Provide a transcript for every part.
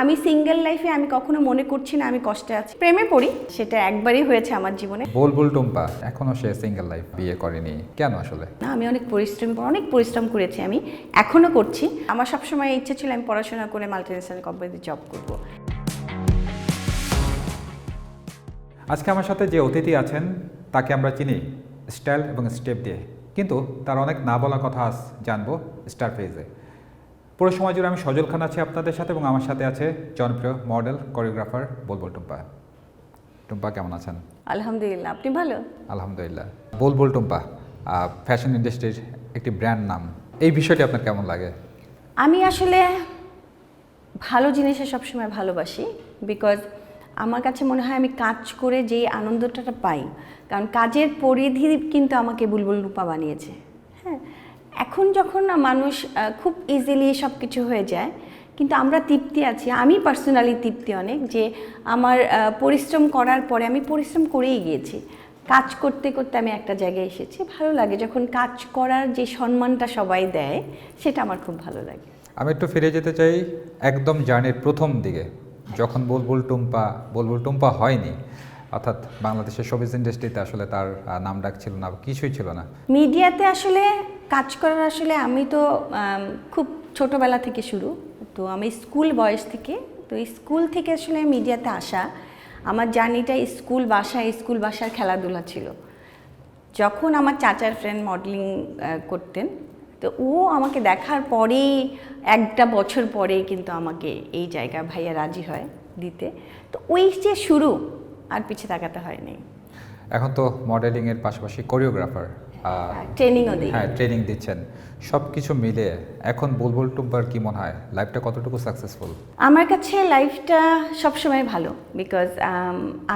আমি সিঙ্গেল লাইফে আমি কখনো মনে করছি না আমি কষ্টে আছি। প্রেমে পড়ি সেটা একবারই হয়েছে আমার জীবনে। বুলবুল টুম্পা এখনও সে সিঙ্গেল লাইফ বিয়ে করেনি কেন আসলে? না আমি অনেক পরিশ্রম অনেক পরিশ্রম করেছি আমি এখনও করছি। আমার সবসময় ইচ্ছে ছিল আমি পড়াশোনা করে মাল্টিনেশনাল কোম্পানিতে জব করব। আজকে আমার সাথে যে অতিথি আছেন তাকে আমরা চিনি স্টাইল এবং স্টেপ দিয়ে। কিন্তু তার অনেক না বলা কথা আজ জানব স্টার ফেজে পুরো সময় জুড়ে আমি সজল খান আছি আপনাদের সাথে এবং আমার সাথে আছে জনপ্রিয় মডেল কোরিওগ্রাফার বুলবুল টুম্পা। টুম্পা কেমন আছেন? আলহামদুলিল্লাহ আপনি ভালো? আলহামদুলিল্লাহ। বুলবুল টুম্পা ফ্যাশন ইন্ডাস্ট্রির একটি ব্র্যান্ড নাম। এই বিষয়টি আপনার কেমন লাগে? আমি আসলে ভালো জিনিসে সবসময় ভালোবাসি বিকজ আমার কাছে মনে হয় আমি কাজ করে যেই আনন্দটা পাই। কারণ কাজের পরিধি কিন্তু আমাকে বুলবুল রূপা বানিয়েছে। হ্যাঁ এখন যখন না মানুষ খুব ইজিলি সব কিছু হয়ে যায়, কিন্তু আমরা তৃপ্তি আছি। আমি পার্সোনালি তৃপ্তি অনেক যে আমার পরিশ্রম করার পরে আমি পরিশ্রম করেই গিয়েছি। কাজ করতে করতে আমি একটা জায়গায় এসেছি। ভালো লাগে যখন কাজ করার যে সম্মানটা সবাই দেয়, সেটা আমার খুব ভালো লাগে। আমি একটু ফিরে যেতে চাই একদম জার্নির প্রথম দিকে। যখন বুলবুল টুম্পা বুলবুল টুম্পা হয়নি অর্থাৎ বাংলাদেশের শোবিজ ইন্ডাস্ট্রিতে আসলে তার নাম ডাক ছিল না, কিছুই ছিল না। মিডিয়াতে আসলে কাজ করার আসলে আমি তো খুব ছোটোবেলা থেকে শুরু। তো আমি স্কুল বয়স থেকে, তো স্কুল থেকে আসলে মিডিয়াতে আসা, আমার জার্নিটা স্কুল বাসা স্কুল বাসার খেলাধুলা ছিল। যখন আমার চাচার ফ্রেন্ড মডেলিং করতেন, তো ও আমাকে দেখার পরেই, একটা বছর পরে কিন্তু আমাকে এই জায়গা ভাইয়া রাজি হয় দিতে। তো ওই যে শুরু আর পিছে তাকাতে হয়নি। এখন তো মডেলিংয়ের পাশাপাশি কোরিওগ্রাফার ট্রেনিংও দিই। হ্যাঁ ট্রেনিং দিচ্ছেন। সব কিছু মিলে এখন বুলবুল টুম্পার কি মনে হয়? লাইফটা কতটুকু সাকসেসফুল আমার কাছে লাইফটা সবসময় ভালো বিকজ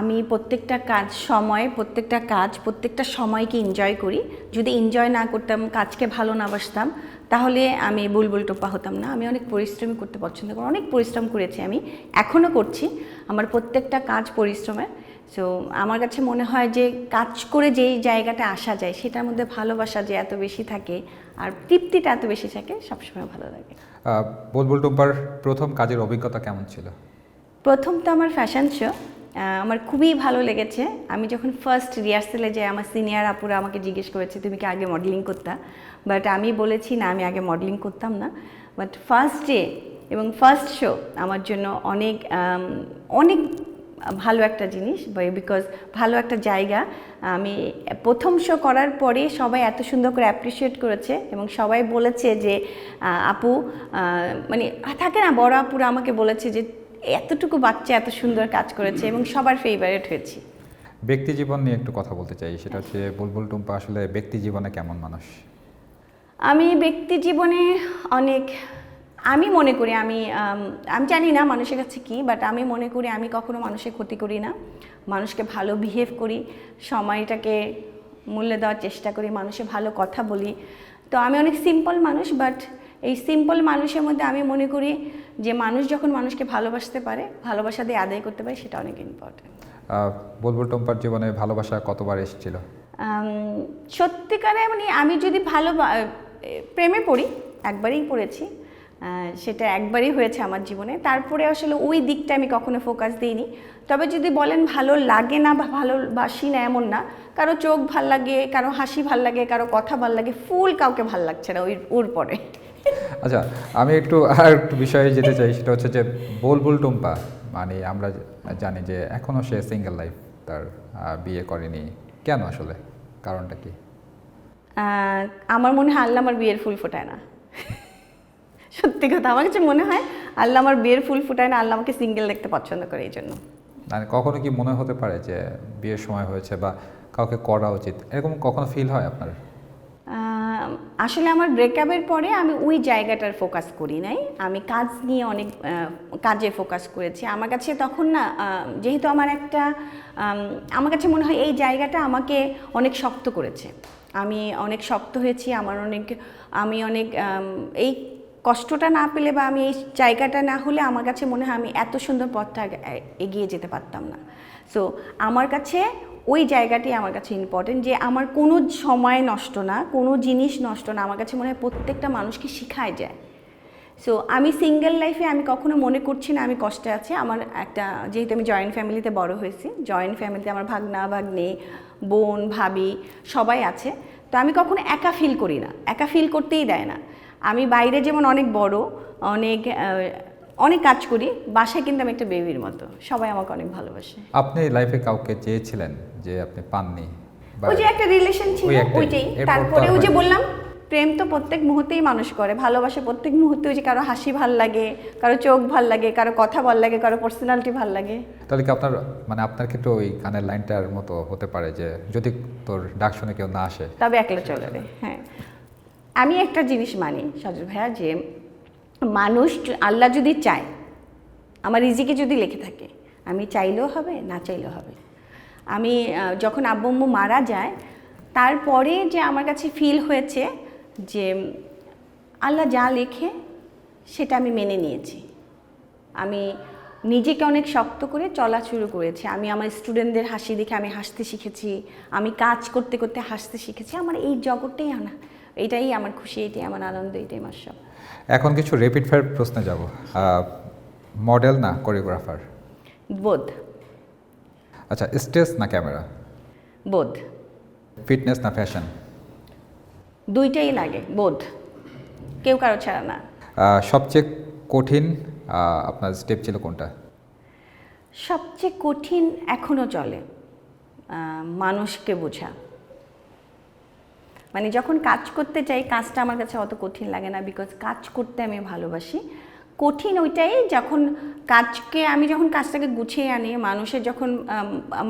আমি প্রত্যেকটা কাজ সময় প্রত্যেকটা কাজ প্রত্যেকটা সময়কে এনজয় করি। যদি এনজয় না করতাম কাজকে ভালো না বাসতাম তাহলে আমি বুলবুল টোপা হতাম না। আমি অনেক পরিশ্রম করতে পছন্দ করি অনেক পরিশ্রম করেছি আমি এখনও করছি। আমার প্রত্যেকটা কাজ পরিশ্রমের সো আমার কাছে মনে হয় যে কাজ করে যেই জায়গাটা আসা যায় সেটার মধ্যে ভালোবাসা যে এত বেশি থাকে আর তৃপ্তিটা এত বেশি থাকে সবসময় ভালো লাগে। আহ, বুলবুল টুম্পার প্রথম কাজের অভিজ্ঞতা কেমন ছিল? প্রথম তো আমার ফ্যাশন শো আমার খুবই ভালো লেগেছে। আমি যখন ফার্স্ট রিহার্সেলে যাই আমার সিনিয়র আপুরা আমাকে জিজ্ঞেস করেছে তুমি কি আগে মডেলিং করতা? বাট আমি বলেছি না আমি আগে মডেলিং করতাম না। বাট ফার্স্ট ডে এবং ফার্স্ট শো আমার জন্য অনেক অনেক ভালো একটা জিনিস বিকজ ভালো একটা জায়গা। আমি প্রথম শো করার পরে সবাই এত সুন্দর করে অ্যাপ্রিসিয়েট করেছে এবং সবাই বলেছে যে আপু মানে থাকে না বড় আপুরা আমাকে বলেছে যে এতটুকু বাচ্চা এত সুন্দর কাজ করেছে এবং সবার ফেভারিট হয়েছি। ব্যক্তি জীবন নিয়ে একটু কথা বলতে চাই সেটা হচ্ছে বুলবুল টুম্পা আসলে ব্যক্তি জীবনে কেমন মানুষ? আমি ব্যক্তি জীবনে অনেক আমি মনে করি আমি আমি জানি না মানুষের কাছে কি বাট আমি মনে করি আমি কখনো মানুষের ক্ষতি করি না। মানুষকে ভালো বিহেভ করি সময়টাকে মূল্য দেওয়ার চেষ্টা করি মানুষে ভালো কথা বলি। তো আমি অনেক সিম্পল মানুষ বাট এই সিম্পল মানুষের মধ্যে আমি মনে করি যে মানুষ যখন মানুষকে ভালোবাসতে পারে ভালোবাসা দিয়ে আদায় করতে পারে সেটা অনেক ইম্পর্টেন্ট বুলবুল টুম্পার জীবনে ভালোবাসা কতবার এসেছিল? সত্যিকারে মানে আমি যদি ভালো প্রেমে পড়ি একবারেই পড়েছি সেটা একবারই হয়েছে আমার জীবনে। তারপরে আসলে ওই দিকটা আমি কখনো ফোকাস দিইনি। তবে যদি বলেন ভালো লাগে না বা ভালোবাসি না এমন না কারও চোখ ভালো লাগে কারও হাসি ভালো লাগে কারও কথা ভালো লাগে ফুল কাউকে ভালো লাগছে না ওই ওর পরে। আচ্ছা আমি একটু আর একটু বিষয়ে যেতে চাই সেটা হচ্ছে যে বুলবুল টুম্পা মানে আমরা জানি যে এখনও সে সিঙ্গেল লাইফ তার বিয়ে করেনি। কেন আসলে? কারণটা কি? আমার মনে হয় আল্লাহ আমার বিয়ের ফুল ফোটায় না। সত্যি কথা। আমার কাছে মনে হয় আল্লাহ আমার বিয়ের ফুল ফোটায় না আল্লাহ আমাকে সিঙ্গেল দেখতে পছন্দ করে এই জন্য। মানে কখনো কি মনে হতে পারে যে বিয়ের সময় হয়েছে বা কাউকে করা উচিত? এরকম কখনো ফিল হয় আপনার? আসলে আমার ব্রেকআপের পরে আমি ওই জায়গাটার ফোকাস করি নাই। আমি কাজ নিয়ে অনেক কাজে ফোকাস করেছি। আমার কাছে তখন না যেহেতু আমার একটা আমার কাছে মনে হয় এই জায়গাটা আমাকে অনেক শক্ত করেছে। আমি অনেক শক্ত হয়েছি আমার অনেক আমি অনেক এই কষ্টটা না পেলে বা আমি এই জায়গাটা না হলে আমার কাছে মনে হয় আমি এত সুন্দর পথটা এগিয়ে যেতে পারতাম না। সো আমার কাছে ওই জায়গাটি আমার কাছে ইম্পর্টেন্ট যে আমার কোনো সময় নষ্ট না, কোনো জিনিস নষ্ট না, আমার কাছে মনে হয় প্রত্যেকটা মানুষকে শেখায় যায়। সো আমি সিঙ্গেল লাইফে আমি কখনো মনে করছি না আমি কষ্টে আছি। আমার একটা, যেহেতু আমি জয়েন্ট ফ্যামিলিতে বড় হয়েছি জয়েন্ট ফ্যামিলিতে আমার ভাগনা, ভাগ্নে, বোন, ভাবি সবাই আছে। তো আমি কখনো একা ফিল করি না, একা ফিল করতেই দেয় না। আমি বাইরে যেমন অনেক বড় অনেক অনেক কাজ করি বাসায় কিন্তু আমি একটা বেবির মতো। সবাই আমাকে অনেক ভালোবাসে। আপনি লাইফে কাউকে চেয়েছিলেন যে আপনি পাননি? ওই যে একটা রিলেশন ছিল ওইটাই। তারপরে ওই যে বললাম প্রেম তো প্রত্যেক মুহূর্তেই মানুষ করে। ভালোবাসে প্রত্যেক মুহূর্তে ওই যে কারও হাসি ভালো লাগে কারও চোখ ভালো লাগে কারও কথা ভালো লাগে কারও পার্সোনালিটি ভালো লাগে। তাহলে কি আপনার মানে আপনার ক্ষেত্রে ওই কানের লাইনটার মতো হতে পারে যে যদি তোর ডাক শুনে কেউ না আসে? তবে একলা চলে রে হ্যাঁ। আমি একটা জিনিস মানি, সজল ভাইয়া, যে মানুষ আল্লাহ যদি চায়, আমার ইজিকে যদি লেখে থাকে, আমি চাইলেও হবে, না চাইলেও হবে। আমি যখন আব্বম্মু মারা যায়, তারপরে যে আমার কাছে ফিল হয়েছে যে আল্লাহ যা লেখে, সেটা আমি মেনে নিয়েছি। আমি নিজেকে অনেক শক্ত করে চলা শুরু করেছি। আমি আমার স্টুডেন্টদের হাসি দেখে আমি হাসতে শিখেছি। আমি কাজ করতে করতে হাসতে শিখেছি। আমার এই জগৎটাই আনা। এটাই আমার খুশি এটাই আমার আনন্দ এটাই আমার সব। এখন কিছু রেপিড ফায়ার প্রশ্নে যাব। মডেল না কোরিওগ্রাফার বোধ। আচ্ছা স্টেজ না ক্যামেরা বোধ। ফিটনেস না ফ্যাশন দুইটাই লাগে বোধ। কেউ কারও ছাড়া না। সবচেয়ে কঠিন আপনার স্টেপ ছিল কোনটা? সবচেয়ে কঠিন এখনও চলে মানুষকে বোঝা। মানে যখন কাজ করতে চাই কাজটা আমার কাছে অত কঠিন লাগে না বিকজ কাজ করতে আমি ভালোবাসি। কঠিন ওইটাই যখন কাজকে আমি যখন কাজটাকে গুছিয়ে আনি মানুষের যখন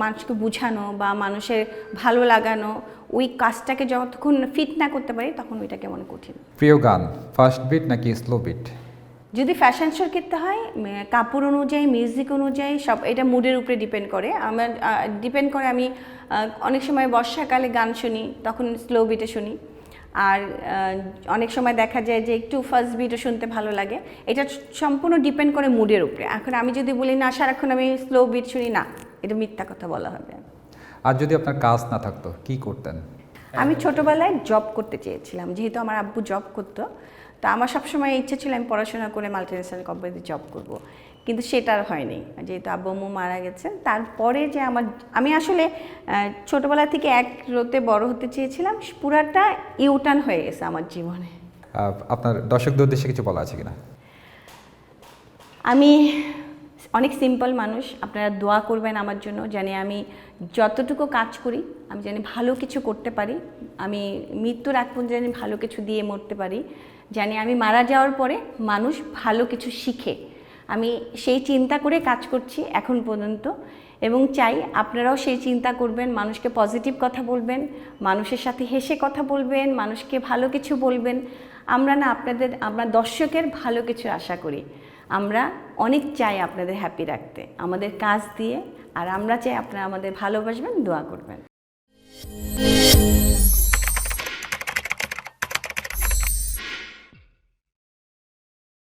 মানুষকে বুঝানো বা মানুষের ভালো লাগানো ওই কাজটাকে যতক্ষণ ফিট না করতে পারি তখন ওইটা কেমন কঠিন। প্রিয় গান ফার্স্ট বিট নাকি স্লো বিট যদি ফ্যাশন শোর ক্ষেত্রে হয় কাপড় অনুযায়ী মিউজিক অনুযায়ী সব এটা মুডের উপরে ডিপেন্ড করে। আমার ডিপেন্ড করে আমি অনেক সময় বর্ষাকালে গান শুনি তখন স্লো বিটে শুনি। আর অনেক সময় দেখা যায় যে একটু ফার্স্ট বিটও শুনতে ভালো লাগে। এটা সম্পূর্ণ ডিপেন্ড করে মুডের উপরে। এখন আমি যদি বলি না সারাক্ষণ আমি স্লো বিট শুনি না। এটা মিথ্যা কথা বলা হবে। আর যদি আপনার কাজ না থাকতো কি করতেন? আমি ছোটবেলায় জব করতে চেয়েছিলাম। যেহেতু আমার আব্বু জব করতো তা আমার সবসময় ইচ্ছে ছিল আমি পড়াশোনা করে মাল্টিনেশনাল কোম্পানিতে জব করব। কিন্তু সেটা আর হয়নি। যেহেতু আব্বু আম্মু মারা গেছেন তারপরে যে আমার আমি আসলে ছোটবেলা থেকে এক রোতে বড় হতে চেয়েছিলাম পুরাটা ইউটার্ন হয়ে গেছে আমার জীবনে। আপনার দর্শকদের উদ্দেশ্যে কিছু বলা আছে কিনা? আমি অনেক সিম্পল মানুষ আপনারা দোয়া করবেন আমার জন্য জানি আমি যতটুকু কাজ করি আমি জানি ভালো কিছু করতে পারি আমি মৃত্যুর আগ পর্যন্ত জানি ভালো কিছু দিয়ে মরতে পারি। জানি আমি মারা যাওয়ার পরে মানুষ ভালো কিছু শিখে। আমি সেই চিন্তা করে কাজ করছি এখন পর্যন্ত এবং চাই আপনারাও সেই চিন্তা করবেন, মানুষকে পজিটিভ কথা বলবেন, মানুষের সাথে হেসে কথা বলবেন, মানুষকে ভালো কিছু বলবেন। আমরা না আপনাদের, আমরা দর্শকের ভালো কিছু আশা করি। আমরা অনেক চাই আপনাদের হ্যাপি রাখতে। আমাদের কাজ দিয়ে, আর আমরা চাই আপনারা আমাদের ভালোবাসবেন, দোয়া করবেন।